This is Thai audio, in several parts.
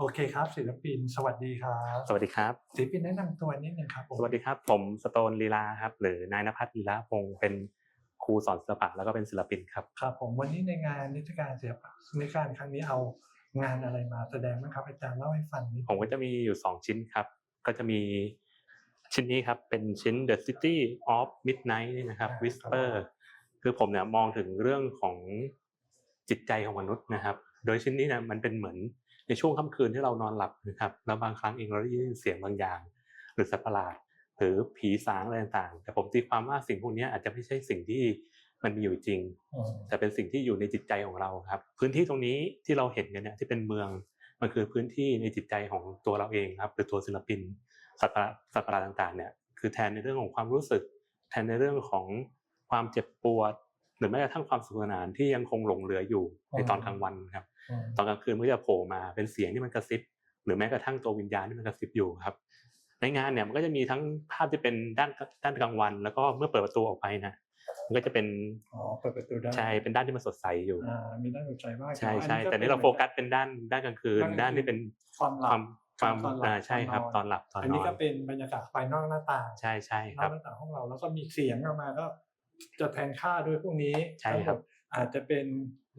โอเคครับ ศิลปิน สวัสดีครับสวัสดีครับ ศิลปินแนะนำตัวนิดนึงครับผมสวัสดีครับ ผมสโตนลีลาครับ หรือนายนภัสลีลาพงศ์เป็นครูสอนศิลปะแล้วก็เป็นศิลปินครับ ครับ ผมวันนี้ในงานนิทรรศการศิลปะในการครั้งนี้เอางานอะไรมาแสดงบ้างครับอาจารย์เล่าให้ฟังนิดผมก็จะมีอยู่ 2 ชิ้นครับ ก็จะมีชิ้นนี้ครับ เป็นชิ้น The City of Midnight นี่นะครับ Whisper คือผมเนี่ยมองถึงเรื่องของจิตใจของมนุษย์นะครับ โดยชิ้นนี้เนี่ยมันเป็นเหมือน ในช่วงค่ำคืนที่เรานอนหลับนะครับแล้วบางครั้งเองเราได้ยินเสียงบางอย่าง หรือสัตว์ประหลาดหรือผีสางอะไรต่างๆ แต่ผมตีความว่าสิ่งพวกนี้อาจจะไม่ใช่สิ่งที่มันมีอยู่จริงอืมแต่เป็นสิ่งที่อยู่ในจิตใจของเราครับ พื้นที่ตรงนี้ที่เราเห็นกันเนี่ยที่เป็นเมืองมันคือพื้นที่ในจิตใจของตัวเราเองครับหรือตัวศิลปินสัตว์ประหลาดสัตว์ประหลาดต่างๆเนี่ยคือแทนในเรื่องของความรู้สึก แทนในเรื่องของความเจ็บปวด หรือแม้กระทั่งความสุขสนานที่ยังคงหลงเหลืออยู่ในตอนกลางวันครับอืม ตอนกลางคืนมันก็จะโผล่มาเป็นเสียงที่มันกระซิบหรือแม้กระทั่งตัววิญญาณที่มันกระซิบอยู่ครับ ในงานเนี่ยมันก็จะมีทั้งภาพที่เป็นด้านด้านกลางวัน แล้วก็เมื่อเปิดประตูออกไปนะมันก็จะเป็นอ๋อเปิดประตูได้ใช่เป็นด้านที่มันสดใสอยู่อ่ามีด้านหัวใจมากใช่ใช่อัแต่นี่เราโฟกัสเป็นด้านด้านกลางคืน ด้านที่เป็นความหคลัวาบมความตอนหลับอ่าใช่ครับตตออนนนหนลับตอนอันนนี้อก็นเป็นบรรยากาศภายนอกหน้าต่างใช่ใช่นคอรักบหน้าต่างห้องเราแล้วก็มีเสียงออกมาก็จะแทนค่าด้วยพวกนี้ใช่ครับทั้งหมด อาจจะเป็น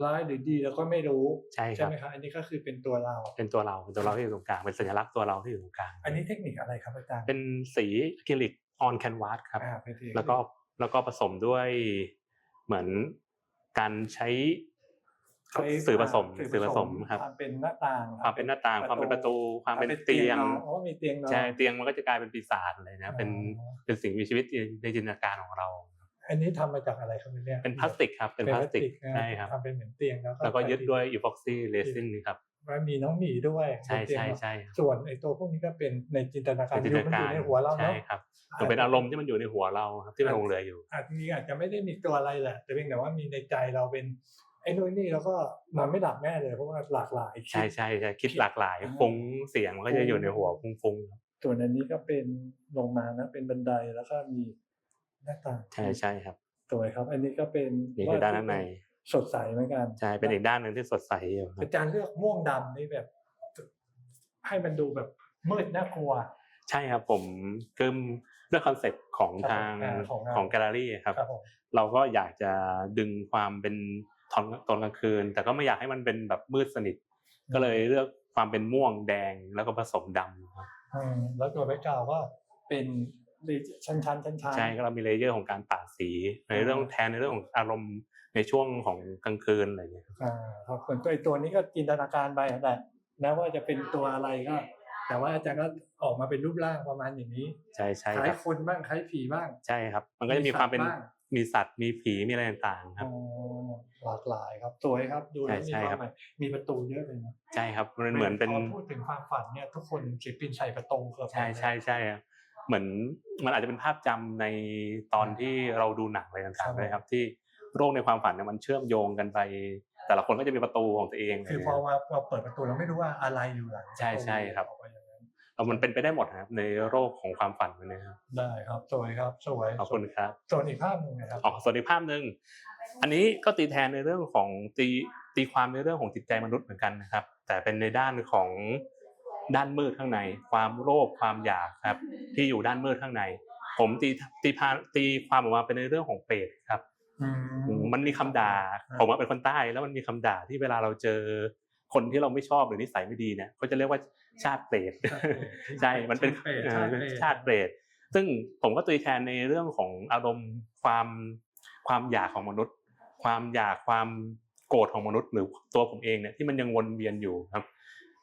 ร้ายหรือดีแล้วก็ไม่รู้ใช่ครับไหมครับอันนี้ก็คือเป็นตัวเรา เป็นตัวเราเป็นตัวเราที่อยู่ตรงกลางเป็นสัญลักษณ์ตัวเราที่อยู่ตรงกลางอันนี้เทคนิคอะไรครับอาจารย์เป็นสีอะคริลิกออนแคนวาสครับอ่าเป็นเทคนิคแล้วก็แล้วก็ผสมด้วยเหมือนการใช้ใช้สื่อผสมสื่อผสมครับความเป็นหน้าต่างความเป็นหน้าต่างความเป็นประตูความเป็นเตียงนอนอ๋อมีเตียงนอนใช่เตียงมันก็จะกลายเป็นปีศาจเลยนะเป็นอ๋อเป็นสิ่งมีชีวิตในจินตนาการของเรา อันนี้ทำมาจากอะไรครับเนี่ยเป็นพลาสติกครับเป็นพลาสติกนะใช่ครับทำเป็นเหมือนเตียงแล้วแล้วก็ยึดด้วยอีพ็อกซี่เรซินครับว่ามีน้องหมีด้วยใช่บนเตียงใช่เนอะใช่ส่วนไอ้ตัวพวกนี้ก็เป็นในจินตนาการในจินตมันนาอการยู่ในหัวเราใช่เนาะครับมันเป็นอารมณ์ที่มันอยู่ในหัวเราครับที่มันหลงเหลืออยู่อาจจะมีอาจจะไม่ได้มีตัวอะไรแหละ แต่เพียงแต่ว่ามีในใจเราเป็นไอ้นู่นนี่แล้วก็นอนไม่หลับแน่เลยเพราะว่าหลากหลายใช่ใช่ใช่คิดหลากหลายอ่าฟุ้งเสียงมันก็จะอยู่ในหัวฟุ้งๆครับส่วนอันนี้ก็เป็นลงมานะเป็นบันไดแล้วก็มี หน้าต่างใช่ใช่ครับสวยครับ อันนี้ก็เป็นนี่คือด้านข้างในสดใสเหมือนกันใช่เป็นอีกด้านหนึ่งที่สดใสอยู่ครับอาจารย์เลือกม่วงดำนี่แบบ ให้มันดูแบบมืดน่ากลัว ใช่ครับผมคือเรื่องคอนเซ็ปต์ของครับทางอ่าของงานของแกลเลอรี่ครับครับผมเราก็อยากจะดึงความเป็นตอนตอนกลางคืน แต่ก็ไม่อยากให้มันเป็นแบบมืดสนิท ก็เลยเลือกความเป็นม่วงแดงแล้วก็ผสมดำครับอืมแล้วตัวแบ็กกราวก็เป็น ชั้นชั้นชั้นชั้นใช่ก็เรามีเลเยอร์ของการปาดสี ในเรื่องแทนในเรื่องของอารมณ์ในช่วงของกลางคืนอะไรอย่างเงี้ยครับอ่าครับส่วนตัวไอ้ตัวนี้ก็จินตนาการไปแหละนะว่าจะเป็นตัวอะไรก็ แต่ว่าอาจารย์ก็ออกมาเป็นรูปร่างประมาณอย่างนี้ ใช่ใช่คคล้ายรับคนบ้างคล้ายผีบ้าง ใช่ครับ มันก็จะมีความเป็นมีสัตว์บ้างมีสัตว์มีผีมีอะไรต่างๆครับอ๋อหลากหลายครับสวยครับดูแล้วมีใช่คครัวามบหมายมีประตูเยอะเลยนะใช่ครับมันเหมือนเป็นพอพูดถึงความฝันเนี่ยทุกคนศิลปินใส่ประตูเกือบหมดใช่เลยใช่ใช่ครับ เหมือนมันอาจจะเป็นภาพจำในตอนที่เราดูหนังอะไรครัต่างบๆเลยครับ ที่โรคในความฝันเนี่ยมันเชื่อมโยงกันไป แต่ละคนก็จะมีประตูของตัวเองคือพอว่าเราเปิดประตูเราไม่รู้ว่าอะไรอยู่หลังใช่ใช่ครับออกมาอย่างนั้นแล้วมันเป็นไปได้หมดนะครับในโรคของความฝันมันนะครับได้ครับสวยครับสวยขอบคุณครับส่วนอีกภาพหนึ่งนะครับอ๋อส่วนอีกภาพหนึ่งอันนี้ก็ตีแทนในเรื่องของตีตีความในเรื่องของจิตใจมนุษย์เหมือนกันนะครับ แต่เป็นในด้านของ ด้านมืดข้างใน ความโลภความอยากครับ ที่อยู่ด้านมืดข้างใน ผมตีตีพาตีความออกมาเป็นในเรื่องของเปรตครับอืมมันมีคำด่าอ่าผมว่าเป็นคนใต้แล้วมันมีคำด่าที่เวลาเราเจอคนที่เราไม่ชอบหรือนิสัยไม่ดีเนี่ยก็จะเรียกว่าชาติเปรตใช่มันเป็นเปรตเอ่ชาอติเปรตชาติเปรตซึ่งผมก็ตีแทนในเรื่องของอารมณ์ความความอยากของมนุษย์ ความอยากความโกรธของมนุษย์ หรือตัวผมเองเนี่ยที่มันยังวนเวียนอยู่ครับ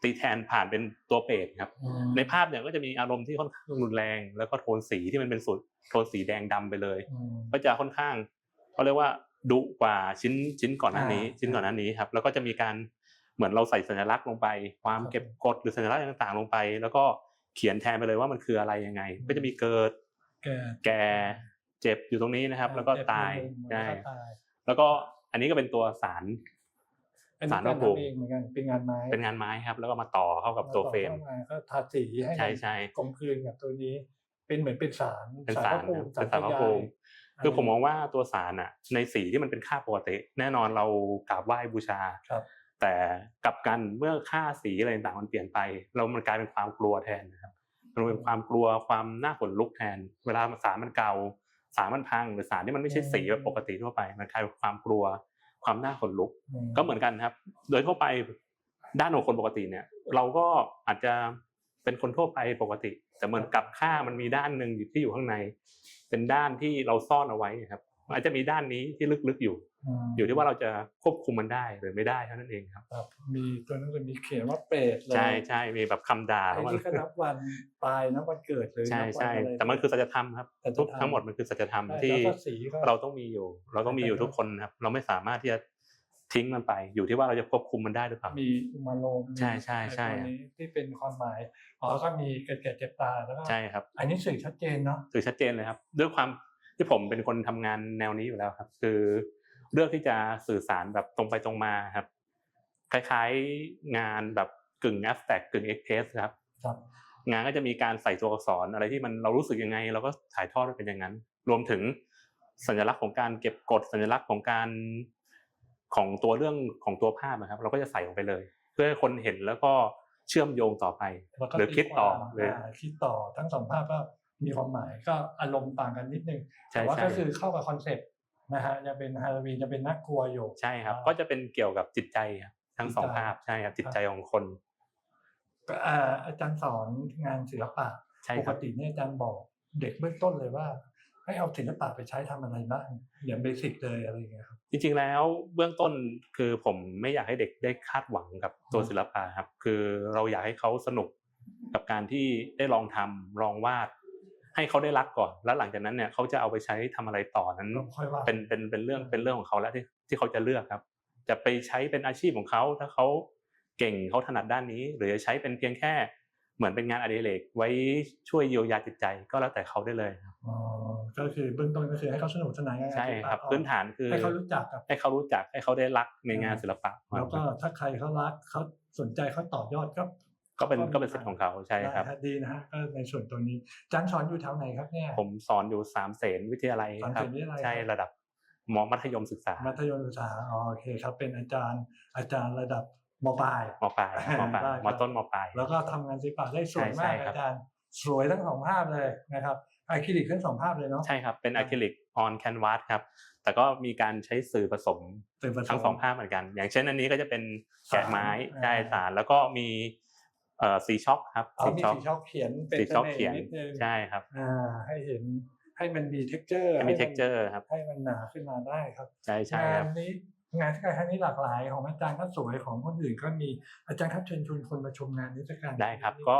ตีแทนผ่านเป็นตัวเปรตครับอืมในภาพเนี่ยก็จะมีอารมณ์ที่ค่อนข้างรุนแรง แล้วก็โทนสีที่มันเป็นสุดโทนสีแดงดำไปเลยอืมก็จะค่อนข้างเขาเรียกว่าดุกว่าชิ้นชิ้นก่อนหน้านี้อ่าชิ้นก่อนหน้านี้ครับ แล้วก็จะมีการเหมือนเราใส่สัญลักษณ์ลงไป ความครับเก็บกดหรือสัญลักษณ์ต่างๆ ลงไป แล้วก็เขียนแทนไปเลยว่ามันคืออะไรยังไง ก็จะมีเกิดแกแก่เจ็บอยู่ตรงนี้นะครับ แล้วก็เจ็บตายในมุมใช่แล้วก็ตายแล้วก็อันนี้ก็เป็นตัวสารอันนี้ สารพก็ระภูมิทำเองเหมือนกันเป็นงานไม้เป็นงานไม้ครับ แล้วก็มาต่อเข้ากับตัวเฟรมต่อข้าาก็ทาสีให้ใช่ใช่กลมกลืนกับตัวนี้ เป็นเหมือนเป็นสารเป็นสารพะภูมิครับเป็นสารพระพภูมิยายคือผมมองว่าตัวสารอะ ในสีที่มันเป็นค่าปกติ แน่นอนเรากราบไหว้บูชาครับ แต่กลับกันเมื่อค่าสีอะไรต่างๆมันเปลี่ยนไป เรามันกลายเป็นความกลัวแทนนะครับมันเป็นความกลัวความน่าขนลุกแทน เวลาสารมันเก่าสารมันพังหรือสารที่มันไม่ใช่สีแบบปกติทั่วไป มันกลายเป็นความกลัว ความน่าขนลุก ก็เหมือนกันครับ โดยทั่วไปด้านของคนปกติเนี่ย เราก็อาจจะเป็นคนทั่วไปปกติ แต่เหมือนกับค่ามันมีด้านหนึ่งอยู่ที่อยู่ข้างใน เป็นด้านที่เราซ่อนเอาไว้ครับมันอาจจะมีด้านนี้ที่ลึกๆอยู่ม อยู่ที่ว่าเราจะควบคุมมันได้หรือไม่ได้เท่านั้นเองครับครับมีตัวหนั้นจะมีเขียนว่าเปรตเลยใช่ใช่มีแบบคำด่าไอ้เข้ามานี่ก็นับวันตายนับวันเกิดหรือใช่นับวันใช่อะไรแต่มันคือสัจธรรมครับสัจธรรมทุกทั้งหมดมันคือสัจธรรมใช่ที่แล้วก็สีก็เราต้องมีอยู่ เราต้องมีอยู่ทุกคนครับ เราไม่สามารถที่จะทิ้งมันไป อยู่ที่ว่าเราจะควบคุมมันได้หรือเปล่ามีอุมาโลมใช่ใช่ใช่ตัวนี้ที่เป็นความหมายอ๋อก็มีเกิดแก่เจ็บตายแล้วก็ใช่ครับ อันนี้สื่อชัดเจนเนาะสื่อชัดเจนเลยครับ ด้วยความที่ผมเป็นคนทำงานแนวนี้อยู่แล้วครับ คือ เลือกที่จะสื่อสารแบบตรงไปตรงมาครับ คล้ายๆงานแบบกึ่ง abstract กึ่ง express ครับครับ งานก็จะมีการใส่ตัวอักษรอะไรที่มันเรารู้สึกยังไง เราก็ถ่ายทอดไปเป็นอย่างนั้น รวมถึงสัญลักษณ์ของการเก็บกดสัญลักษณ์ของการของตัวเรื่องของตัวภาพนะครับ เราก็จะใส่ลงไปเลย เพื่อให้คนเห็นแล้วก็เชื่อมโยงต่อไปแล้วก็หรือคิดต่อตีความเลยาคิดต่อทั้งสองภาพก็มีความหมายก็อารมณ์ต่างกันนิดนึงใช่แต่ว่าใช่ก็คือเข้ากับคอนเซ็ปต์ นะฮะยังเป็นฮาโลวีนจะเป็นน่ากลัวอยู่ใช่ครับอ่าก็จะเป็นเกี่ยวกับจิตใจครับทั้งสองจิตใจภาพใช่ครับจิตใจของคนอ่าอาจารย์สอนงานศิลปะใช่ปคกรับติเนี่ยอาจารย์บอกเด็กเบื้องต้นเลยว่า ให้เอาศิลปะไปใช้ทำอะไรบ้างอย่างเบสิกเลยอะไรอย่างเงี้ยครับจริงๆแล้วเบื้องต้นคือผมไม่อยากให้เด็กได้คาดหวังกับตัวศิลปะครับ คือเราอยากให้เขาสนุกกับการที่ได้ลองทำลองวาด ให้เขาได้รักก่อน แล้วหลังจากนั้นเนี่ยเขาจะเอาไปใช้ทำอะไรต่อนั้นก็ค่อยว่าเป็นเป็นเป็นเรื่องเป็นเรื่องของเขาแล้วที่ที่เขาจะเลือกครับ จะไปใช้เป็นอาชีพของเขาถ้าเขาเก่งเขาถนัดด้านนี้ หรือจะใช้เป็นเพียงแค่เหมือนเป็นงานอดิเรกไว้ช่วยเยียวยาจิตใจก็แล้วแต่เขาได้เลยครับอ๋อก็คือเบื้องต้นก็คือให้เขาสนุกสนานกับงานใช่ศิลปะครับก่อพื้นฐานคือให้เขารู้จักกับให้เขารู้จักให้เขาได้รักในงานศิลปะแล้วก็ถ้าใครเขารักเขาสนใจเขาต่อยอดก็ ก็เป็นก็เป็นสิทธิ์ของเขาใช่ครับได้ดีนะฮะก็ในส่วนตัวนี้อาจารย์สอนอยู่แถวไหนครับเนี่ยผมสอนอยู่สามเสนวิทยาลัยสามครัเสบนวิทยาลัยใช่ครับระดับมมัธยมศึกษา มัธยมศึกษาอ๋อโอเคครับเป็นอาจารย์อาจารย์ระดับมปลายมปลายมปลายได้ครับมต้นมปลายแล้วก็ทำงานศิลปะได้สวยใช่มากใช่ครับอาจารย์สวยทั้งสองภาพเลยนะครับอะคริลิกทั้งสองภาพเลยเนาะใช่ครับเป็นครัอะบคริลิกออนแคนวาสครับแต่ก็มีการใช้สื่อผสมสื่อผสมทั้งสองภาพเหมือนกัน อย่างเช่นอันนี้ก็จะเป็นแกะไม้สารใช่อ่าสารแล้วก็มี เอ่อสีช็อคครับอ๋อสีมีช็อคสีช็อกเขียนเป็นสีช็อคสเขียนนิดนึงใช่ครับอ่าให้เห็นให้มันมี texture มี texture ครับให้มันหนาขึ้นมาได้ครับใช่ใช่งาคนรับนี้งานที่การครั้งนี้หลากหลายของอาจารย์ก็สวยของคนอื่นก็มีอาจารย์ครับเชิญชวนคนมาชมงานนิทรรศการได้ครับ ก็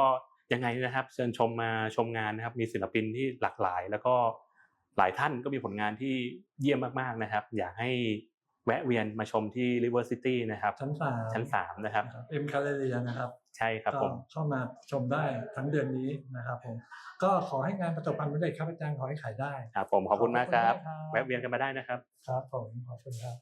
ยังไงนะครับเชิญชมมาชมงานนะครับ มีศิลปินที่หลากหลาย แล้วก็หลายท่านก็มีผลงานที่เยี่ยมมากๆนะครับ อยากให้ แวะเวียนมาชมที่ River City นะครับ ชั้นสามชั้นสามนะครับเอ็มคาเลเรียนะครับ ใช่ครับก็ผมเข้ามาชมได้ทั้งเดือนนี้นะครับผมก็ขอให้งานประสบความสำเร็จครับอาจารย์ขอให้ขายได้ครับผมขอบคุณมากครับขอบคุณมากครับแวะเวียนกันมาได้นะครับ ครับผมขอบคุณครับ